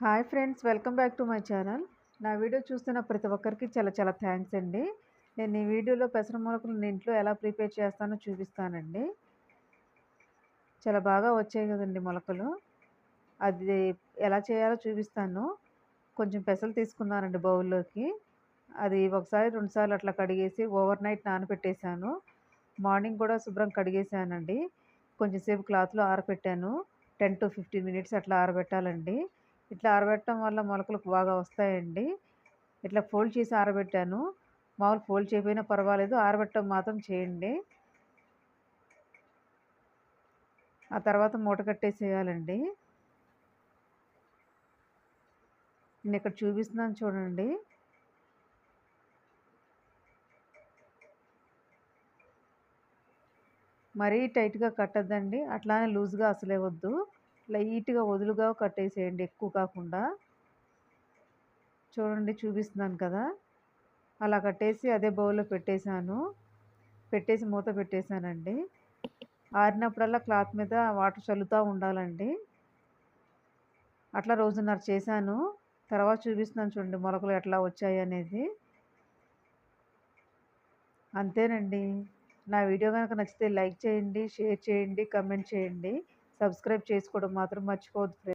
Hi friends welcome back to my channel. నా video చూస్తున్న ప్రతి ఒక్కరికి చాలా చాలా థ్యాంక్స్ అండి. నేను ఈ వీడియోలో పెసర మొలకలు ఇంట్లో ఎలా ప్రిపేర్ చేస్తానో చూపిస్తానండి. చాలా బాగా వచ్చాయి కదండి మొలకలు. అది ఎలా చేయాలో చూపిస్తాను. కొంచెం పెసలు తీసుకున్నానండి బౌల్లోకి. అది ఒకసారి రెండుసార్లు అట్లా కడిగేసి ఓవర్ నైట్ నానబెట్టేశాను. మార్నింగ్ కూడా శుభ్రం కడిగేసానండి కొంచెంసేపు క్లాత్లో ఆరబెట్టాను. టెన్ టు ఫిఫ్టీన్ మినిట్స్ అట్లా ఆరబెట్టాలండి. ఇట్లా ఆరబెట్టడం వల్ల మొలకలు బాగా వస్తాయండి. ఇట్లా ఫోల్డ్ చేసి ఆరబెట్టాను. మామూలు ఫోల్డ్ చేయకపోయినా పర్వాలేదు. ఆరబెట్టడం మాత్రం చేయండి. ఆ తర్వాత మూట కట్టేసేయాలండి. నేను ఇక్కడ చూపిస్తున్నాను చూడండి. మరీ టైట్గా కట్టద్దండి. అట్లానే లూజ్గా అసలే వద్దు లైట్గా వదులుగా కట్టేసేయండి. ఎక్కువ కాకుండా. చూడండి చూపిస్తున్నాను కదా. అలా కట్టేసి అదే బౌల్లో పెట్టేశాను. పెట్టేసి మూత పెట్టేశానండి. ఆరినప్పుడల్లా క్లాత్ మీద వాటర్ చల్లుతూ ఉండాలండి. అట్లా రోజున్నర చేశాను. తర్వాత చూపిస్తున్నాను చూడండి మొలకలు ఎట్లా వచ్చాయి అనేది. అంతేనండి. నా వీడియో కనుక నచ్చితే లైక్ చేయండి షేర్ చేయండి కమెంట్ చేయండి. సబ్స్క్రైబ్ చేసుకోవడం మాత్రం మర్చిపోవద్దు